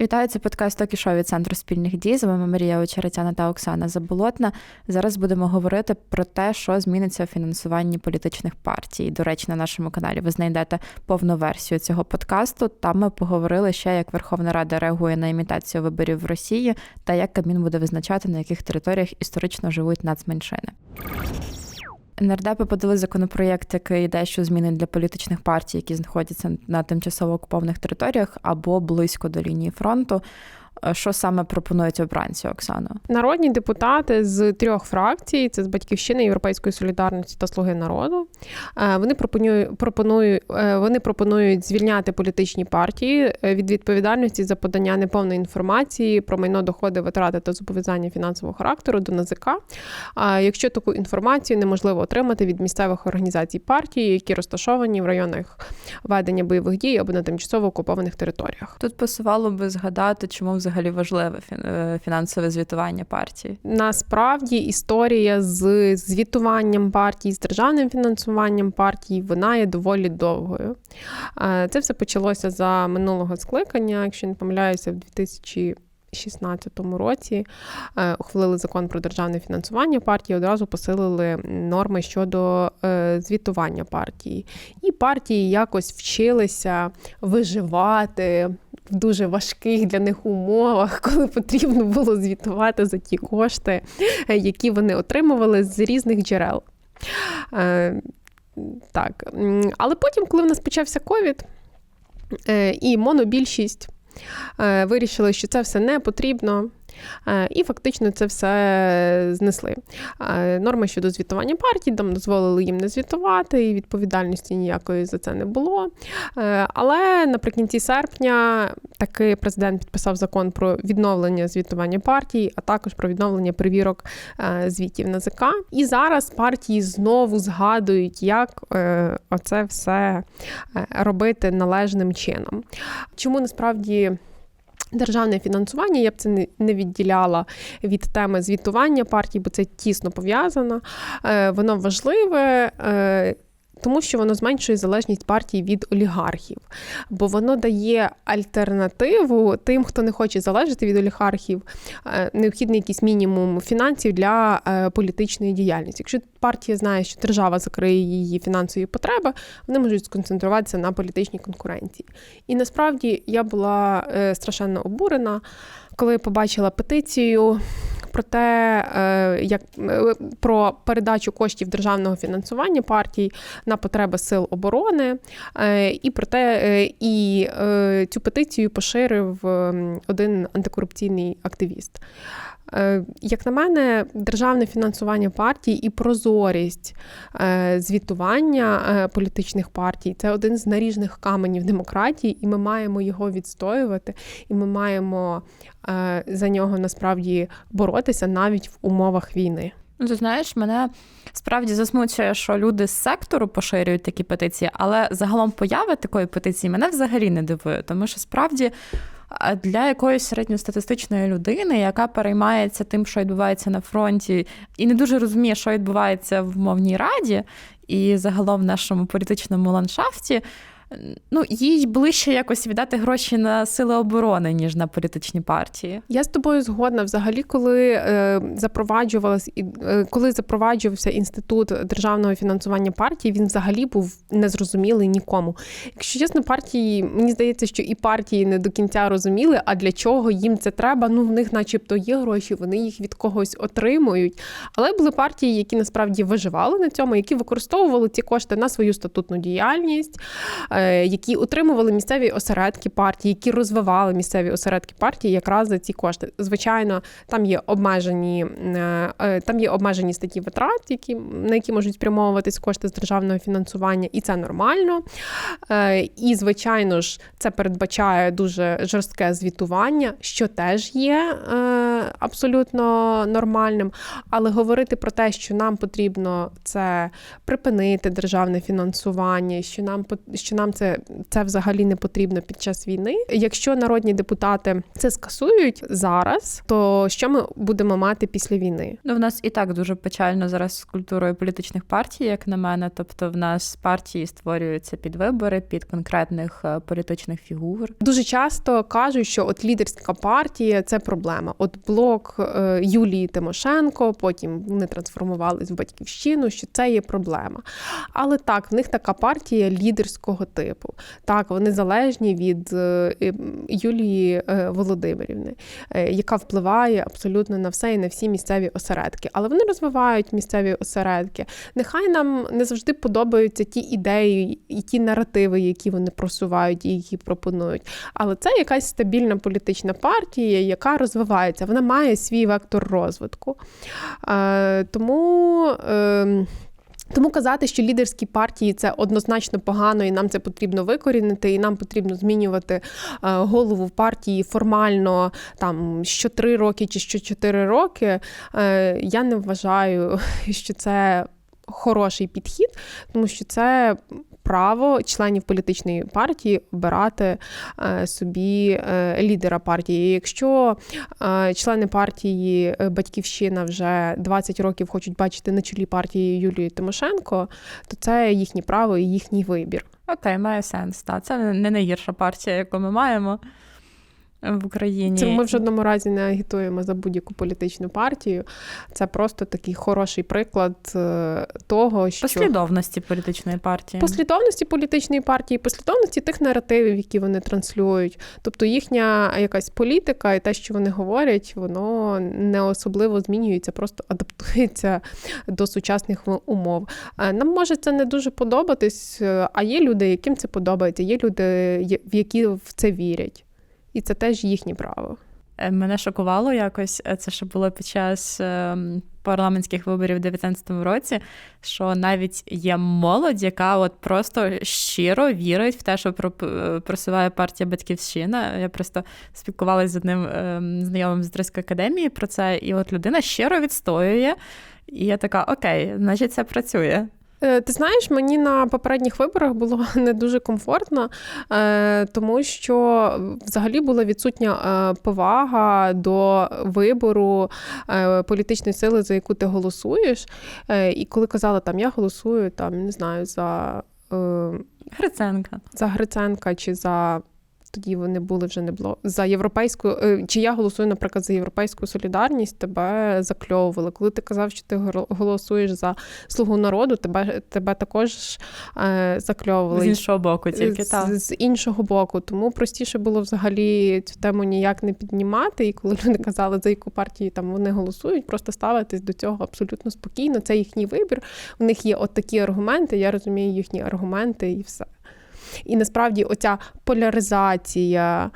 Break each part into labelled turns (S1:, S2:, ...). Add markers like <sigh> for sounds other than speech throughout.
S1: Вітаю, це подкаст «Токі-шоу» від Центру спільних дій. З вами Марія Очеретяна та Оксана Заболотна. Зараз будемо говорити про те, що зміниться у фінансуванні політичних партій. До речі, на нашому каналі ви знайдете повну версію цього подкасту. Там ми поговорили ще, як Верховна Рада реагує на імітацію виборів в Росії та як Кабмін буде визначати, на яких територіях історично живуть нацменшини. Нардепи подали законопроєкт, який йде, що зміни для політичних партій, які знаходяться на тимчасово окупованих територіях або близько до лінії фронту. Е, що саме пропонують обранці Оксано?
S2: Народні депутати з трьох фракцій: це з батьківщини Європейської солідарності та Слуги народу. Е, вони пропонують пропонують е, вони пропонують звільняти політичні партії від відповідальності за подання неповної інформації про майно доходи, витрати та зобов'язання фінансового характеру до НАЗК. Якщо таку інформацію неможливо отримати від місцевих організацій партії, які розташовані в районах ведення бойових дій або на тимчасово окупованих територіях.
S1: Тут пасувало би згадати, чому взагалі важливе е, фінансове звітування партії?
S2: Насправді історія з звітуванням партії, з державним фінансуванням партії, вона є доволі довгою. Е, це все почалося за минулого скликання, якщо не помиляюся, в 2000 2016 році е, ухвалили закон про державне фінансування партії, одразу посилили норми щодо звітування партії. І партії якось вчилися виживати в дуже важких для них умовах, <laughs> коли потрібно було звітувати за ті кошти, е, які вони отримували з різних джерел. Так, але потім, коли в нас почався ковід і монобільшість Е, вирішили, що це все не потрібно. Е, і фактично це все знесли. Е, норми щодо звітування партій там дозволили їм не звітувати, і відповідальності ніякої за це не було. Але наприкінці серпня таки президент підписав закон про відновлення звітування партій, а також про відновлення перевірок звітів на ЗК. І зараз партії знову згадують, як оце все робити належним чином. Чому насправді. Державне фінансування я б це не відділяла від теми звітування партій, бо це тісно пов'язано. Е, воно важливе. Е, тому що воно зменшує залежність партій від олігархів, бо воно дає альтернативу тим, хто не хоче залежати від олігархів, е, необхідний якийсь мінімум фінансів для політичної діяльності. Якщо партія знає, що держава закриє її фінансові потреби, вони можуть сконцентруватися на політичній конкуренції. І насправді я була е, страшенно обурена, коли побачила петицію. Про те, е, як е, про передачу коштів державного фінансування партій на потреби сил оборони, і про те, і цю петицію поширив один антикорупційний активіст. Е, як на мене, державне фінансування партій і прозорість е, звітування е, політичних партій це один з наріжних каменів демократії, і ми маємо його відстоювати, і ми маємо за нього насправді боротися навіть в умовах війни.
S1: Ну, ти знаєш, мене справді засмучує, що люди з сектору поширюють такі петиції, але загалом появи такої петиції мене взагалі не дивує, тому що справді для якоїсь середньостатистичної людини, яка переймається тим, що відбувається на фронті, і не дуже розуміє, що відбувається в мовній раді, і загалом в нашому політичному ландшафті ну, їй ближче якось віддати гроші на сили оборони, ніж на політичні партії.
S2: Я з тобою згодна. Взагалі, коли е, запроваджувалась е, коли запроваджувався інститут державного фінансування партії, він взагалі був незрозумілий нікому. Якщо чесно, партії, мені здається, що і партії не до кінця розуміли, а для чого їм це треба. Ну, в них, начебто, є гроші, вони їх від когось отримують. Але були партії, які насправді виживали на цьому, які використовували ці кошти на свою статутну діяльність. Е, які утримували місцеві осередки партії, які розвивали місцеві осередки партії якраз за ці кошти. Звичайно, там є обмежені е, е, там є обмежені статті витрат, які на які можуть спрямовуватись кошти з державного фінансування, і це нормально. І, звичайно ж, це передбачає дуже жорстке звітування, що теж є абсолютно нормальним. Але говорити про те, що нам потрібно це припинити державне фінансування, що нам що нам нам це, це взагалі не потрібно під час війни. Якщо народні депутати це скасують зараз, то що ми будемо мати після війни?
S1: Ну, в нас і так дуже печально зараз з культурою політичних партій, як на мене. Тобто, в нас партії створюються під вибори, під конкретних е, політичних фігур.
S2: Дуже часто кажуть, що от лідерська партія це проблема. От блок е, Юлії Тимошенко, потім вони трансформувались в батьківщину, що це є проблема. Але так, в них така партія лідерського типу. Так, вони залежні від е, Юлії е, Володимирівни, е, яка впливає абсолютно на все і на всі місцеві осередки. Але вони розвивають місцеві осередки. Нехай нам не завжди подобаються ті ідеї і ті наративи, які вони просувають і які пропонують. Але це якась стабільна політична партія, яка розвивається. Вона має свій вектор розвитку. Тому. Тому казати, що лідерські партії це однозначно погано, і нам це потрібно викорінити, і нам потрібно змінювати е, голову партії формально там що три роки чи що чотири роки. Е, я не вважаю, <laughs> що це хороший підхід, тому що це право членів політичної партії обирати е, собі е, лідера партії. І Якщо е, члени партії Батьківщина вже 20 років хочуть бачити на чолі партії Юлії Тимошенко, то це їхнє право і їхній вибір.
S1: Окей, має сенс. Та це не найгірша партія, яку ми маємо в Україні.
S2: Це ми в жодному разі не агітуємо за будь-яку політичну партію. Це просто такий хороший приклад е, того, що
S1: послідовності політичної партії.
S2: послідовності політичної партії, послідовності тих наративів, які вони транслюють. Тобто їхня якась політика і те, що вони говорять, воно не особливо змінюється, просто адаптується до сучасних умов. Е, Нам може це не дуже подобатись, е, а є люди, яким це подобається, є люди, в які в це вірять. І це теж їхнє право.
S1: Е, Мене шокувало якось. е, Це ще було під час ем, парламентських виборів у 2019 році. Що навіть є молодь, яка от просто щиро вірить в те, що е, просуває партія Батьківщина. Я просто спілкувалася з одним ем, знайомим з Дриської академії про це, і от людина щиро відстоює. І я така: окей, значить, це працює.
S2: Е, Ти знаєш, мені на попередніх виборах було <laughs> не дуже комфортно, е, тому що взагалі була відсутня е, повага до вибору політичної сили, за яку ти голосуєш. І коли казала, там я голосую, там не знаю, за,
S1: Гриценка.
S2: за Гриценка чи за. Тоді вони були вже не бло за європейську. е, Чи я голосую, наприклад, за європейську солідарність, тебе закльовували. Коли ти казав, що ти голосуєш за слугу народу, тебе тебе також е, закльовували.
S1: З іншого боку, тільки
S2: з,
S1: так.
S2: з іншого боку. Тому простіше було взагалі цю тему ніяк не піднімати. І коли люди казали, за яку партію там вони голосують, просто ставитись до цього абсолютно спокійно. Це їхній вибір. У них є от такі аргументи. Я розумію їхні аргументи і все. І насправді оця поляризація.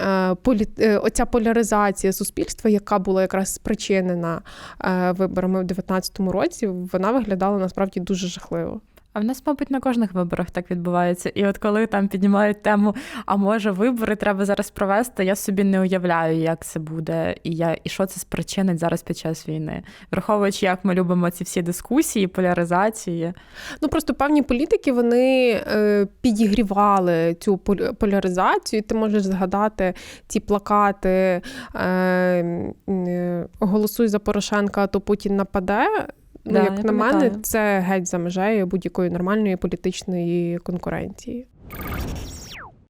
S2: е, полі- е, Оця поляризація суспільства, яка була якраз спричинена е, виборами в 2019 році, вона виглядала насправді дуже жахливо.
S1: А в нас, мабуть, на кожних виборах так відбувається. І от коли там піднімають тему, а може вибори треба зараз провести, я собі не уявляю, як це буде, і я і що це спричинить зараз під час війни, враховуючи, як ми любимо ці всі дискусії, поляризації.
S2: Ну просто певні політики вони е, підігрівали цю поляризацію. Ти можеш згадати ці плакати е, е, Голосуй за Порошенка, а то Путін нападе. Ну,
S1: Да,
S2: як на мене, це геть за межею будь-якої нормальної політичної конкуренції.